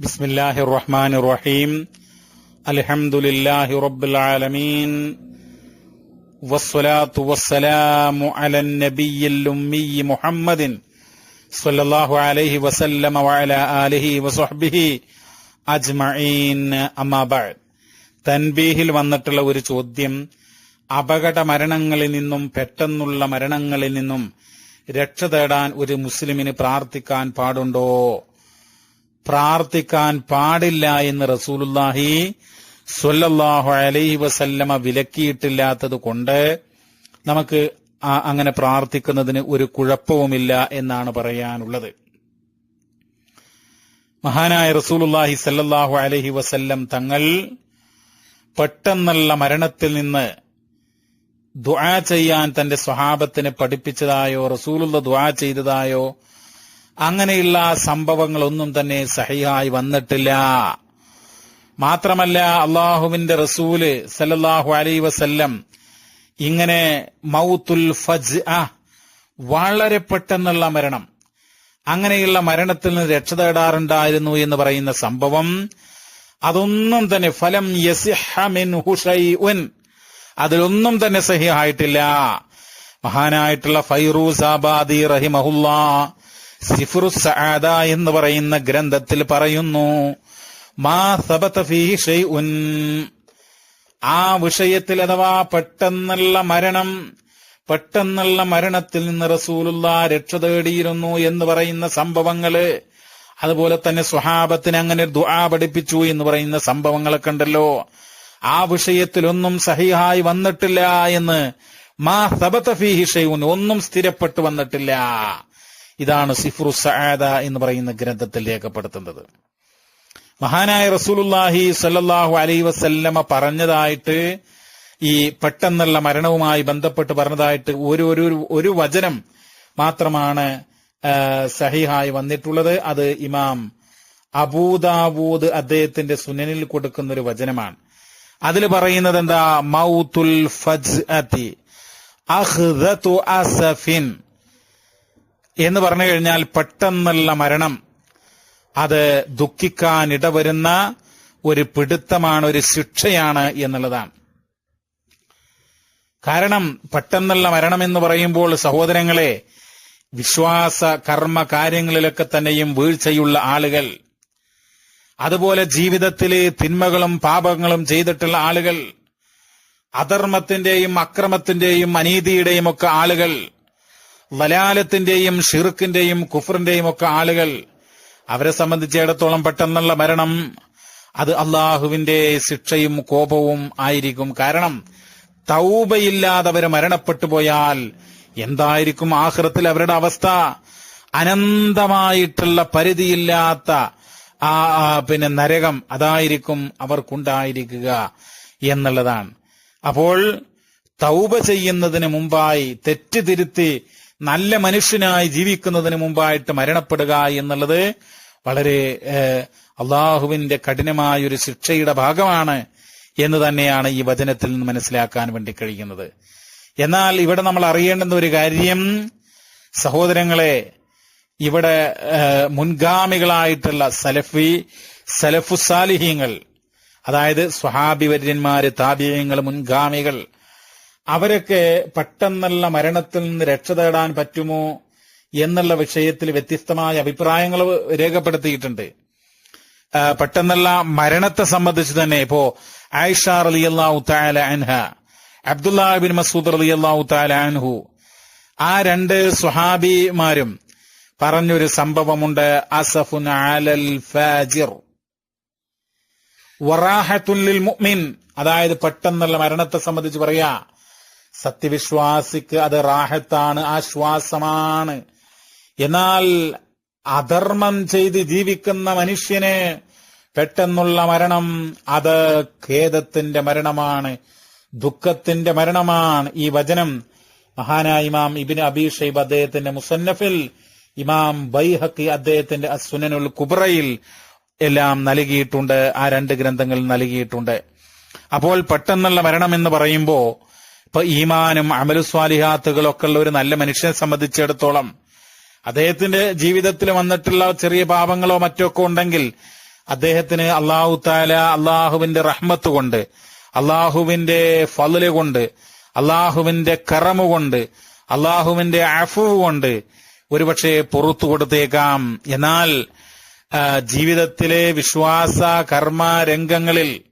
بسم الله الرحمن الرحيم الحمد لله رب العالمين والصلاة والسلام على النبي الأمي محمد صلى الله عليه وسلم وعلى آله وصحبه അജ്മഈൻ അമ്മാബാദ് തൻബീഹിൽ വന്നിട്ടുള്ള ഒരു ചോദ്യം അപകട മരണങ്ങളിൽ നിന്നും പെട്ടെന്നുള്ള മരണങ്ങളിൽ നിന്നും രക്ഷ തേടാൻ ഒരു മുസ്ലിമിന് പ്രാർത്ഥിക്കാൻ പാടുണ്ടോ പ്രാർത്ഥിക്കാൻ പാടില്ല എന്ന് റസൂലുല്ലാഹി സ്വല്ലല്ലാഹു അലൈഹി വസല്ലമ വിലക്കിയിട്ടില്ലാത്തത് കൊണ്ട് നമുക്ക് അങ്ങനെ പ്രാർത്ഥിക്കുന്നതിന് ഒരു കുഴപ്പവുമില്ല എന്നാണ് പറയാനുള്ളത്. മഹാനായ റസൂലുല്ലാഹി സല്ലാഹു അലഹി വസല്ലം തങ്ങൾ പെട്ടെന്നുള്ള മരണത്തിൽ നിന്ന് ദുആ ചെയ്യാൻ തന്റെ സ്വഹാബത്തിനെ പഠിപ്പിച്ചതായോ റസൂലുള്ള ദുആ ചെയ്തതായോ അങ്ങനെയുള്ള സംഭവങ്ങളൊന്നും തന്നെ സഹിയായി വന്നിട്ടില്ല. മാത്രമല്ല അള്ളാഹുവിന്റെ റസൂൽ സല്ലല്ലാഹു അലൈ വസല്ലം ഇങ്ങനെ മൗത്തുൽ ഫജ് വളരെ പെട്ടെന്നുള്ള മരണം അങ്ങനെയുള്ള മരണത്തിൽ നിന്ന് രക്ഷ തേടാറുണ്ടായിരുന്നു എന്ന് പറയുന്ന സംഭവം. അതൊന്നും തന്നെ ഫലം യസിഹ ഹുഷൈ ഉൻ അതിലൊന്നും തന്നെ സഹിയായിട്ടില്ല മഹാനായിട്ടുള്ള ഫൈറൂസ് ആബാദി റഹിമഹുല്ലാ സിഫുറു സആദ എന്ന് പറയുന്ന ഗ്രന്ഥത്തിൽ പറയുന്നു മാ സബത ഫീഹി ഷൈഉൻ. ആ വിഷയത്തിൽ അഥവാ പെട്ടെന്നുള്ള മരണം പെട്ടെന്നുള്ള മരണത്തിൽ നിന്ന് റസൂലുള്ള രക്ഷ തേടിയിരുന്നു എന്ന് പറയുന്ന സംഭവങ്ങൾ അതുപോലെ തന്നെ സ്വഹാബത്തിന് അങ്ങനെ ദുആ പഠിപ്പിച്ചു എന്ന് പറയുന്ന സംഭവങ്ങളൊക്കെ ഉണ്ടല്ലോ. ആ വിഷയത്തിലൊന്നും സഹിഹായി വന്നിട്ടില്ല എന്ന് മാ സബത ഫീഹി ഷൈഉൻ ഒന്നും സ്ഥിരപ്പെട്ടു വന്നിട്ടില്ല. ഇതാണ് സിഫ്റു സആദ എന്ന് പറയുന്ന ഗ്രന്ഥത്തിൽ രേഖപ്പെടുത്തുന്നത്. മഹാനായ റസൂലുല്ലാഹി സല്ലാഹു അലൈ വസല്ലമ പറഞ്ഞതായിട്ട് ഈ പെട്ടെന്നുള്ള മരണവുമായി ബന്ധപ്പെട്ട് പറഞ്ഞതായിട്ട് ഒരു ഒരു വചനം മാത്രമാണ് സഹിഹായി വന്നിട്ടുള്ളത്. അത് ഇമാം അബൂദാബൂദ് അദ്ദേഹത്തിന്റെ സുനനിൽ കൊടുക്കുന്ന ഒരു വചനമാണ്. അതിൽ പറയുന്നത് എന്താ മൗത്തുൽ ഫജ് അസഫിൻ. എന്ന് പറഞ്ഞു കഴിഞ്ഞാൽ പെട്ടെന്നുള്ള മരണം. അത് ദുഃഖിക്കാൻ ഇടവരുന്ന ഒരു പിടുത്തമാണ് ഒരു ശിക്ഷയാണ് എന്നുള്ളതാണ്. കാരണം പെട്ടെന്നുള്ള മരണം എന്ന് പറയുമ്പോൾ സഹോദരങ്ങളെ വിശ്വാസ കർമ്മ കാര്യങ്ങളിലൊക്കെ തന്നെയും വീഴ്ചയുള്ള ആളുകൾ. അതുപോലെ ജീവിതത്തിലെ തിന്മകളും പാപങ്ങളും ചെയ്തിട്ടുള്ള ആളുകൾ. അധർമ്മത്തിന്റെയും അക്രമത്തിന്റെയും അനീതിയുടെയും ഒക്കെ ആളുകൾ. വലാലത്തിന്റെയും ഷിറുക്കിന്റെയും കുഫറിന്റെയും ഒക്കെ ആളുകൾ അവരെ സംബന്ധിച്ചിടത്തോളം പെട്ടെന്നുള്ള മരണം അത് അള്ളാഹുവിന്റെ ശിക്ഷയും കോപവും ആയിരിക്കും. കാരണം തൗബയില്ലാതെ അവർ മരണപ്പെട്ടു പോയാൽ എന്തായിരിക്കും ആഹ്റത്തിൽ അവരുടെ അവസ്ഥ? അനന്തമായിട്ടുള്ള പരിധിയില്ലാത്ത ആ പിന്നെ നരകം അതായിരിക്കും അവർക്കുണ്ടായിരിക്കുക എന്നുള്ളതാണ്. അപ്പോൾ തൗബ ചെയ്യുന്നതിന് മുമ്പായി തെറ്റ് തിരുത്തി നല്ല മനുഷ്യനായി ജീവിക്കുന്നതിന് മുമ്പായിട്ട് മരണപ്പെടുക എന്നുള്ളത് വളരെ അള്ളാഹുവിന്റെ കഠിനമായ ഒരു ശിക്ഷയുടെ ഭാഗമാണ് എന്ന് തന്നെയാണ് ഈ വചനത്തിൽ നിന്ന് മനസ്സിലാക്കാൻ വേണ്ടി കഴിയുന്നത്. എന്നാൽ ഇവിടെ നമ്മൾ അറിയേണ്ടുന്ന ഒരു കാര്യം സഹോദരങ്ങളെ ഇവിടെ മുൻഗാമികളായിട്ടുള്ള സലഫി സലഫുസാലിഹ്യങ്ങൾ അതായത് സ്വഹാബിവര്യന്മാര് താബിയങ്ങൾ മുൻഗാമികൾ അവരൊക്കെ പെട്ടെന്നുള്ള മരണത്തിൽ നിന്ന് രക്ഷ തേടാൻ പറ്റുമോ എന്നുള്ള വിഷയത്തിൽ വ്യത്യസ്തമായ അഭിപ്രായങ്ങൾ രേഖപ്പെടുത്തിയിട്ടുണ്ട്. പെട്ടെന്നുള്ള മരണത്തെ സംബന്ധിച്ച് തന്നെ ഇപ്പോ ആയിഷ റളിയല്ലാഹു തആല അൻഹ അബ്ദുല്ലാ ബിൻ മസൂദ് റളിയല്ലാഹു തആല അൻഹു ആ രണ്ട് സുഹാബിമാരും പറഞ്ഞൊരു സംഭവമുണ്ട് അസഫുൻ ആലൽ ഫാജിർ. വറാഹത്തുൻ ലിൽ മുഅ്മിൻ അതായത് പെട്ടെന്നുള്ള മരണത്തെ സംബന്ധിച്ച് പറയാ സത്യവിശ്വാസിക്ക് അത് റാഹത്താണ് ആശ്വാസമാണ്. എന്നാൽ അധർമ്മം ചെയ്ത് ജീവിക്കുന്ന മനുഷ്യന് പെട്ടെന്നുള്ള മരണം അത് ഖേദത്തിന്റെ മരണമാണ് ദുഃഖത്തിന്റെ മരണമാണ്. ഈ വചനം മഹാനായ ഇമാം ഇബിന് അബീഷൈബ് അദ്ദേഹത്തിന്റെ മുസന്നഫിൽ ഇമാം ബൈഹക്കി അദ്ദേഹത്തിന്റെ അസുനനുൽ കുബ്രയിൽ എല്ലാം നൽകിയിട്ടുണ്ട് ആ രണ്ട് ഗ്രന്ഥങ്ങൾ നൽകിയിട്ടുണ്ട്. അപ്പോൾ പെട്ടെന്നുള്ള മരണം എന്ന് പറയുമ്പോ ഇപ്പൊ ഈമാനും അമലുസ്വാലിഹാത്തുകളൊക്കെ ഉള്ള ഒരു നല്ല മനുഷ്യനെ സംബന്ധിച്ചിടത്തോളം അദ്ദേഹത്തിന്റെ ജീവിതത്തിൽ വന്നിട്ടുള്ള ചെറിയ പാപങ്ങളോ മറ്റോ ഒക്കെ ഉണ്ടെങ്കിൽ അദ്ദേഹത്തിന് അള്ളാഹു താല അള്ളാഹുവിന്റെ റഹ്മത്ത് കൊണ്ട് അള്ളാഹുവിന്റെ ഫലിൽ കൊണ്ട് അള്ളാഹുവിന്റെ കറമു കൊണ്ട് അള്ളാഹുവിന്റെ അഫുവ് കൊണ്ട് ഒരുപക്ഷെ പുറത്തു കൊടുത്തേക്കാം. എന്നാൽ ജീവിതത്തിലെ വിശ്വാസ കർമ്മ രംഗങ്ങളിൽ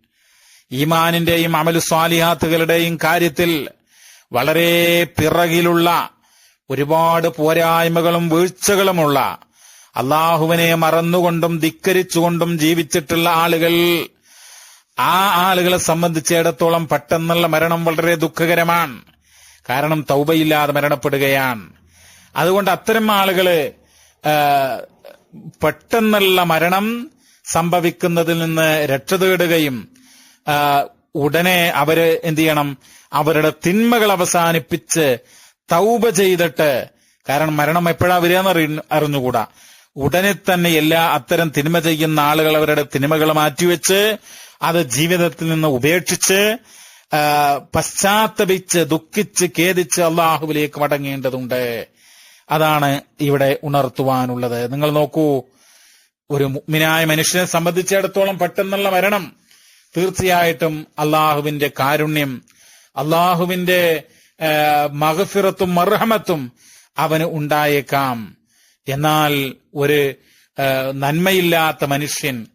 ഈമാനിന്റെയും അമലു സ്വാലിഹാത്തുകളുടെയും കാര്യത്തിൽ വളരെ പിറകിലുള്ള ഒരുപാട് പോരായ്മകളും വീഴ്ചകളുമുള്ള അള്ളാഹുവിനെ മറന്നുകൊണ്ടും ധിക്കരിച്ചുകൊണ്ടും ജീവിച്ചിട്ടുള്ള ആളുകൾ ആ ആളുകളെ സംബന്ധിച്ചിടത്തോളം പെട്ടെന്നുള്ള മരണം വളരെ ദുഃഖകരമാണ്. കാരണം തൗബയില്ലാതെ മരണപ്പെടുകയാണ്. അതുകൊണ്ട് അത്തരം ആളുകൾ പെട്ടെന്നുള്ള മരണം സംഭവിക്കുന്നതിൽ നിന്ന് രക്ഷ തേടുകയും ഉടനെ അവർ എന്ത് ചെയ്യണം? അവരുടെ തിന്മകൾ അവസാനിപ്പിച്ച് തൗബ ചെയ്തിട്ട് കാരണം മരണം എപ്പോഴാ വരികയെന്ന് അറിഞ്ഞുകൂടാ. ഉടനെ തന്നെ എല്ലാ അത്തരം തിന്മ ചെയ്യുന്ന ആളുകൾ അവരുടെ തിന്മകൾ മാറ്റിവെച്ച് അത് ജീവിതത്തിൽ നിന്ന് ഉപേക്ഷിച്ച് പശ്ചാത്തപിച്ച് ദുഃഖിച്ച് ഖേദിച്ച് അള്ളാഹുവിലേക്ക് മടങ്ങേണ്ടതുണ്ട്. അതാണ് ഇവിടെ ഉണർത്തുവാനുള്ളത്. നിങ്ങൾ നോക്കൂ ഒരു മുഗ്മിനായ മനുഷ്യനെ സംബന്ധിച്ചിടത്തോളം പെട്ടെന്നുള്ള മരണം തീർച്ചയായിട്ടും അള്ളാഹുവിന്റെ കാരുണ്യം അള്ളാഹുവിന്റെ മഹഫിറത്തും മർഹമത്തും അവന് ഉണ്ടായേക്കാം. എന്നാൽ ഒരു നന്മയില്ലാത്ത മനുഷ്യൻ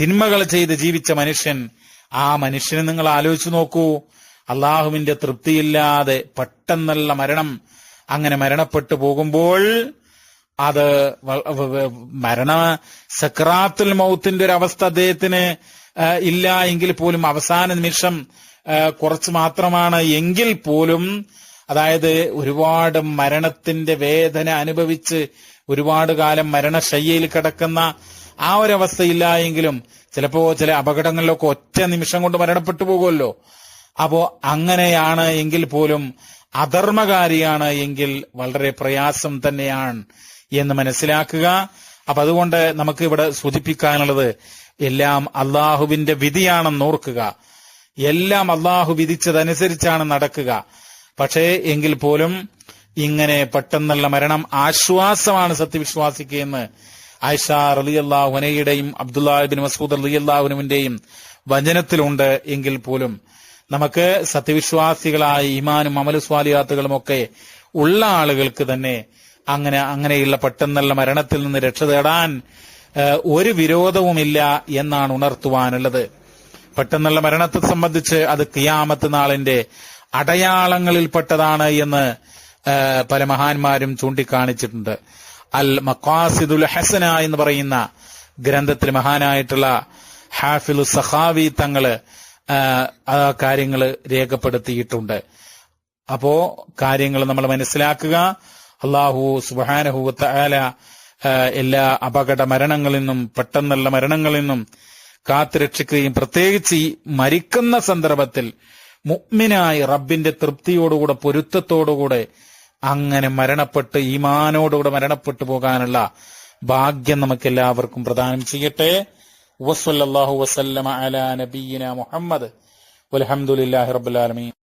തിന്മകൾ ചെയ്ത് ജീവിച്ച മനുഷ്യൻ ആ മനുഷ്യനെ നിങ്ങൾ ആലോചിച്ചു നോക്കൂ. അള്ളാഹുവിന്റെ തൃപ്തിയില്ലാതെ പെട്ടെന്നുള്ള മരണം അങ്ങനെ മരണപ്പെട്ടു പോകുമ്പോൾ അത് മരണ സക്രാത്തുൽ മൗത്തിന്റെ ഒരു അവസ്ഥ അദ്ദേഹത്തിന് ഇല്ല എങ്കിൽ പോലും അവസാന നിമിഷം കുറച്ച് മാത്രമാണ് എങ്കിൽ പോലും അതായത് ഒരുപാട് മരണത്തിന്റെ വേദന അനുഭവിച്ച് ഒരുപാട് കാലം മരണശയ്യയിൽ കിടക്കുന്ന ആ ഒരു അവസ്ഥയില്ല എങ്കിലും ചിലപ്പോ ചില അപകടങ്ങളിലൊക്കെ ഒറ്റ നിമിഷം കൊണ്ട് മരണപ്പെട്ടു പോകുമല്ലോ. അപ്പോ അങ്ങനെയാണ് എങ്കിൽ പോലും അധർമ്മകാരിയാണ് എങ്കിൽ വളരെ പ്രയാസം തന്നെയാണ് എന്ന് മനസ്സിലാക്കുക. അപ്പൊ അതുകൊണ്ട് നമുക്ക് ഇവിടെ സൂചിപ്പിക്കാനുള്ളത് എല്ലാം അള്ളാഹുവിന്റെ വിധിയാണെന്ന് ഓർക്കുക. എല്ലാം അള്ളാഹു വിധിച്ചതനുസരിച്ചാണ് നടക്കുക. പക്ഷേ എങ്കിൽ പോലും ഇങ്ങനെ പെട്ടെന്നുള്ള മരണം ആശ്വാസമാണ് സത്യവിശ്വാസിക്ക് എന്ന് ആയിഷ റലിയല്ലാഹുനയുടെയും അബ്ദുല്ലാഹിബിൻ മസൂദ് അലി അള്ളാഹുനുവിന്റെയും വചനത്തിലുണ്ട് എങ്കിൽ പോലും നമുക്ക് സത്യവിശ്വാസികളായ ഇമാനും അമലു സ്വാലിയാത്തുകളും ഒക്കെ ഉള്ള ആളുകൾക്ക് തന്നെ അങ്ങനെ അങ്ങനെയുള്ള പെട്ടെന്നുള്ള മരണത്തിൽ നിന്ന് രക്ഷ തേടാൻ ഒരു വിരോധവുമില്ല എന്നാണ് ഉണർത്തുവാനുള്ളത്. പെട്ടെന്നുള്ള മരണത്തെ സംബന്ധിച്ച് അത് കിയാമത്ത് നാളിന്റെ അടയാളങ്ങളിൽപ്പെട്ടതാണ് എന്ന് പല മഹാന്മാരും ചൂണ്ടിക്കാണിച്ചിട്ടുണ്ട്. അൽ മക്കാസിദുൽ ഹസന എന്ന് പറയുന്ന ഗ്രന്ഥത്തിൽ മഹാനായിട്ടുള്ള ഹാഫിലു സഹാവി തങ്ങൾ ആ കാര്യങ്ങൾ രേഖപ്പെടുത്തിയിട്ടുണ്ട്. അപ്പോ കാര്യങ്ങൾ നമ്മൾ മനസ്സിലാക്കുക. അള്ളാഹു സുബാനഹു ആല എല്ലാ അപകട മരണങ്ങളിൽ നിന്നും പെട്ടെന്നുള്ള മരണങ്ങളിൽ നിന്നും കാത്തുരക്ഷിക്കുകയും പ്രത്യേകിച്ച് ഈ മരിക്കുന്ന സന്ദർഭത്തിൽ മുഗ്മിനായി റബ്ബിന്റെ തൃപ്തിയോടുകൂടെ പൊരുത്തത്തോടുകൂടെ അങ്ങനെ മരണപ്പെട്ട് ഈമാനോടുകൂടെ മരണപ്പെട്ടു പോകാനുള്ള ഭാഗ്യം നമുക്ക് എല്ലാവർക്കും പ്രദാനം ചെയ്യട്ടെ. വസ്വല്ലാഹു വസല്ലമ അല നബീന മുഹമ്മദ്. അലഹമുല്ലാഹി റബ്ബുലാലമീൻ